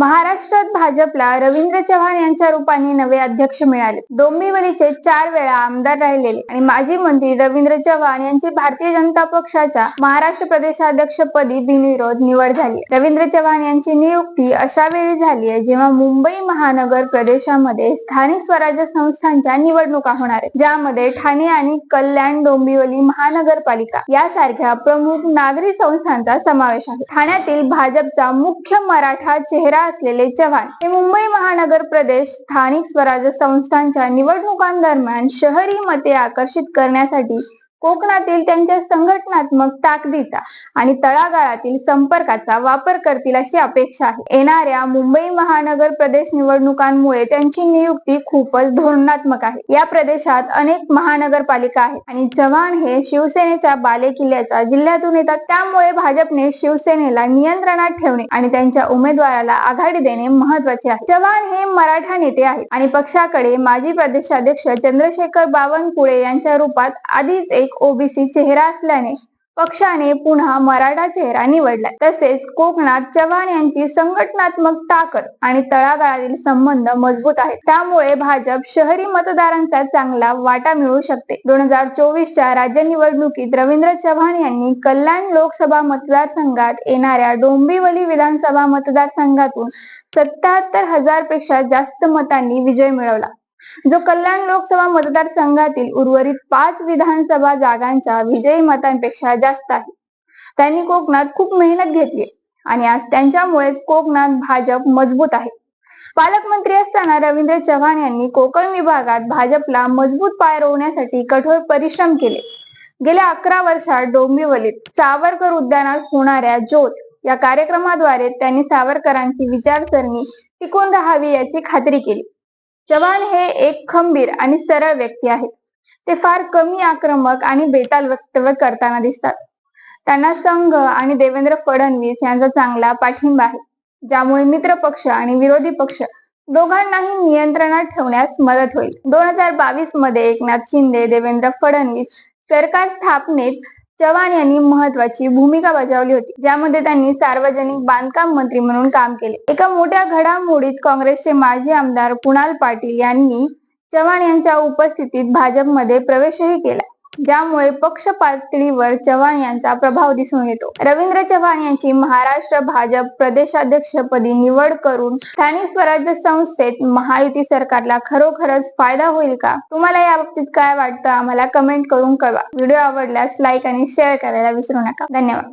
महाराष्ट्रात भाजपला रवींद्र चव्हाण यांच्या रूपाने नवे अध्यक्ष मिळाले. डोंबिवलीचे चार वेळा आमदार राहिलेले आणि माजी मंत्री रवींद्र चव्हाण यांची भारतीय जनता पक्षाच्या महाराष्ट्र प्रदेशाध्यक्षपदी बिनविरोध निवड झाली. रवींद्र चव्हाण यांची नियुक्ती अशा वेळी झाली आहे जेव्हा मुंबई महानगर प्रदेशामध्ये स्थानिक स्वराज्य संस्थांच्या निवडणुका होणार आहेत ज्यामध्ये ठाणे आणि कल्याण डोंबिवली महानगरपालिका यासारख्या प्रमुख नागरी संस्थांचा समावेश आहे. ठाण्यातील भाजपचा मुख्य मराठा चेहरा असलेले चव्हाण हे मुंबई महानगर प्रदेश स्थानिक स्वराज्य संस्थांच्या निवडणुकांदरम्यान शहरी मते आकर्षित करण्यासाठी कोकणातील त्यांच्या संघटनात्मक ताकदीचा आणि तळागाळातील संपर्काचा वापर करतील अशी अपेक्षा आहे. येणाऱ्या मुंबई महानगर प्रदेश निवडणुकांमुळे त्यांची नियुक्ती खूपच धोरणात्मक आहे. या प्रदेशात अनेक महानगरपालिका आहेत आणि चव्हाण हे शिवसेनेच्या बालेकिल्ल्याच्या जिल्ह्यातून येतात. त्यामुळे भाजपने शिवसेनेला नियंत्रणात ठेवणे आणि त्यांच्या उमेदवाराला आघाडी देणे महत्त्वाचे आहे. चव्हाण हे मराठा नेते आहेत आणि पक्षाकडे माजी प्रदेशाध्यक्ष चंद्रशेखर बावनकुळे यांच्या रूपात आधीच एक ओबीसी चेहरा असल्याने पक्षाने पुन्हा मराठा चेहरा निवडला तसेच कोकणात चव्हाण यांची संघटनात्मक ताकद आणि तळागाळातील संबंध मजबूत आहेत. त्यामुळे भाजप शहरी मतदारांचा चांगला वाटा मिळू शकते. दोन हजार चोवीसच्या राज्य निवडणुकीत रवींद्र चव्हाण यांनी कल्याण लोकसभा मतदारसंघात येणाऱ्या डोंबिवली विधानसभा मतदारसंघातून सत्याहत्तर हजारपेक्षा जास्त मतांनी विजय मिळवला. जो कल्याण लोकसभा मतदारसंघातील उर्वरित पाच विधानसभा जागांच्या विजयी मतांपेक्षा जास्त आहे. त्यांनी कोकणात खूप मेहनत घेतली आणि आज त्यांच्यामुळेच कोकणात भाजप मजबूत आहे. पालकमंत्री असताना रवींद्र चव्हाण यांनी कोकण विभागात भाजपला मजबूत पाय रोवण्यासाठी कठोर परिश्रम केले. गेल्या अकरा वर्षात डोंबिवलीत सावरकर उद्यानात होणाऱ्या ज्योत या कार्यक्रमाद्वारे त्यांनी सावरकरांची विचारसरणी टिकून राहावी याची खात्री केली. चव्हाण हे एक खंबीर आणि सरळ व्यक्ती आहेत. ते फार कमी आक्रमक आणि बेताल वक्तव्य करताना दिसतात. त्यांना संघ आणि देवेंद्र फडणवीस यांचा चांगला पाठिंबा आहे. ज्यामुळे मित्र पक्ष आणि विरोधी पक्ष दोघांनाही नियंत्रणात ठेवण्यास मदत होईल. दोन हजार बावीसमध्ये एकनाथ शिंदे देवेंद्र फडणवीस सरकार स्थापनेत चव्हाण यांनी महत्वाची भूमिका बजावली होती ज्यामध्ये त्यांनी सार्वजनिक बांधकाम मंत्री म्हणून काम केले. एका मोठ्या घडामोडीत काँग्रेसचे माजी आमदार कुणाल पाटील यांनी चव्हाण यांच्या उपस्थितीत भाजपमध्ये प्रवेशही केला. ज्यामुळे पक्ष पातळीवर चव्हाण यांचा प्रभाव दिसून येतो. रवींद्र चव्हाण यांची महाराष्ट्र भाजप प्रदेशाध्यक्षपदी निवड करून स्थानिक स्वराज्य संस्थेत महायुती सरकारला खरोखरच फायदा होईल का? तुम्हाला या बाबतीत काय वाटतं? आम्हाला कमेंट करून कळवा. व्हिडिओ आवडल्यास लाईक आणि शेअर करायला विसरू नका. धन्यवाद.